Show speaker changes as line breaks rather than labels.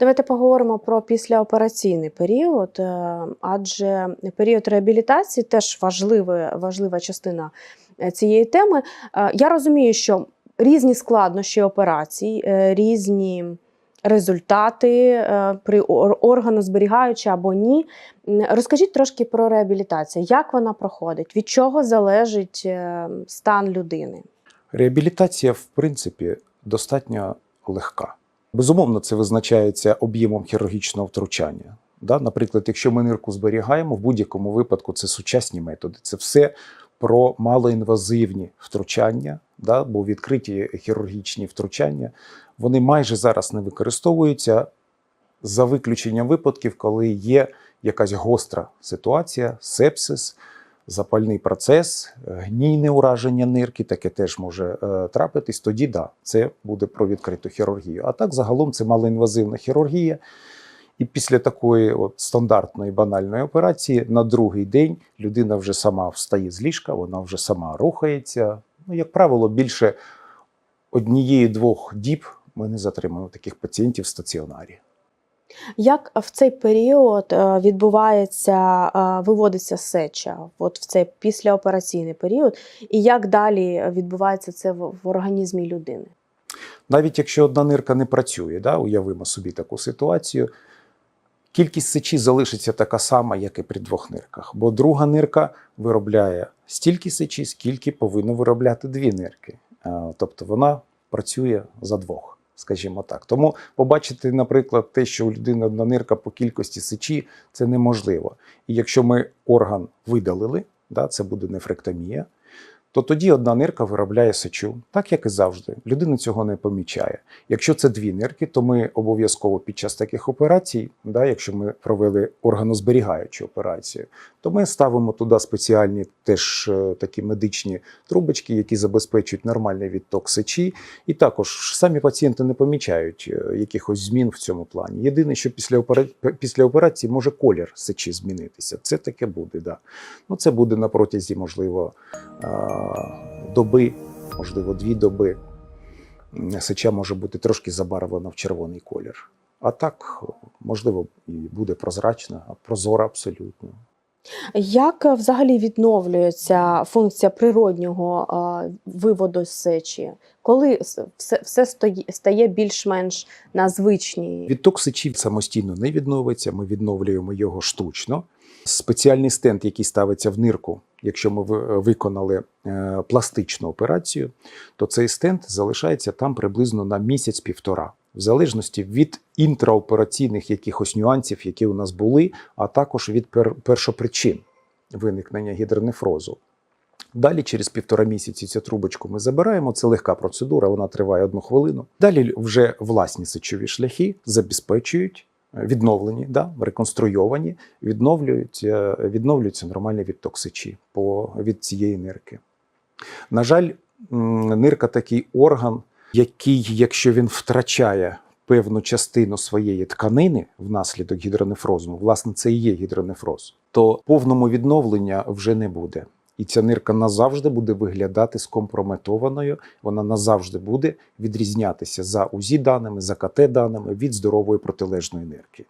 Давайте поговоримо про післяопераційний період, е, адже період реабілітації теж важлива, важлива частина е, цієї теми. Е, Я розумію, що різні складнощі операцій, різні результати при ор- органозберігаючі або ні. Розкажіть трошки про реабілітацію. Як вона проходить? Від чого залежить стан людини?
Реабілітація, в принципі, достатньо легка. Безумовно, це визначається об'ємом хірургічного втручання. Да? Наприклад, якщо ми нирку зберігаємо, в будь-якому випадку це сучасні методи. Це все про малоінвазивні втручання, да? бо відкриті хірургічні втручання вони майже зараз не використовуються за виключенням випадків, коли є якась гостра ситуація, сепсис, запальний процес, е, гнійне ураження нирки, таке теж може е, трапитись. Тоді да, це буде про відкриту хірургію. А так, загалом, це малоінвазивна хірургія. І після такої от стандартної банальної операції на другий день людина вже сама встає з ліжка, вона вже сама рухається. Ну, як правило, більше однієї-двох діб ми не затримуємо таких пацієнтів в стаціонарі.
Як в цей період е, відбувається, е, виводиться сеча, от в цей післяопераційний період, і як далі відбувається це в, організмі людини?
Навіть якщо одна нирка не працює, да, уявимо собі таку ситуацію, кількість сечі залишиться така сама, як і при двох нирках. Бо друга нирка виробляє стільки сечі, скільки повинно виробляти дві нирки. Е, Тобто вона працює за двох, скажімо так. Тому побачити, наприклад, те, що у людини одна нирка по кількості сечі, це неможливо. І якщо ми орган видалили, да, це буде нефректомія, то тоді одна нирка виробляє сечу, так як і завжди. Людина цього не помічає. Якщо це дві нирки, то ми обов'язково під час таких операцій, да, якщо ми провели органозберігаючу операцію, то ми ставимо туди спеціальні теж е, такі медичні трубочки, які забезпечують нормальний відток сечі. І також самі пацієнти не помічають е, якихось змін в цьому плані. Єдине, що після, опера... після операції може колір сечі змінитися. Це таке буде, да. Ну, це буде на протязі, можливо, доби, можливо, дві доби. Сеча може бути трошки забарвлена в червоний колір. А так, можливо, і буде прозрачна, а прозора абсолютно.
Як е, взагалі відновлюється функція природнього е, виводу сечі? Коли все, все стає більш-менш на звичній?
Відток сечі самостійно не відновиться, ми відновлюємо його штучно. Спеціальний стенд, який ставиться в нирку, якщо ми виконали е, пластичну операцію, то цей стенд залишається там приблизно на місяць-півтора, в залежності від інтраопераційних якихось нюансів, які у нас були, а також від пер- першопричин виникнення гідронефрозу. Далі, через півтора місяці, цю трубочку ми забираємо. Це легка процедура, вона триває одну хвилину. Далі вже власні сечові шляхи забезпечують відновлені, да, реконструйовані, відновлюють, е, відновлюється нормальний відток сечі по, від цієї нирки. На жаль, нирка такий орган, який, якщо він втрачає певну частину своєї тканини внаслідок гідронефрозу, власне, це і є гідронефроз, то повному відновлення вже не буде. І ця нирка назавжди буде виглядати скомпрометованою, вона назавжди буде відрізнятися за УЗІ даними, за КТ даними від здорової протилежної нирки.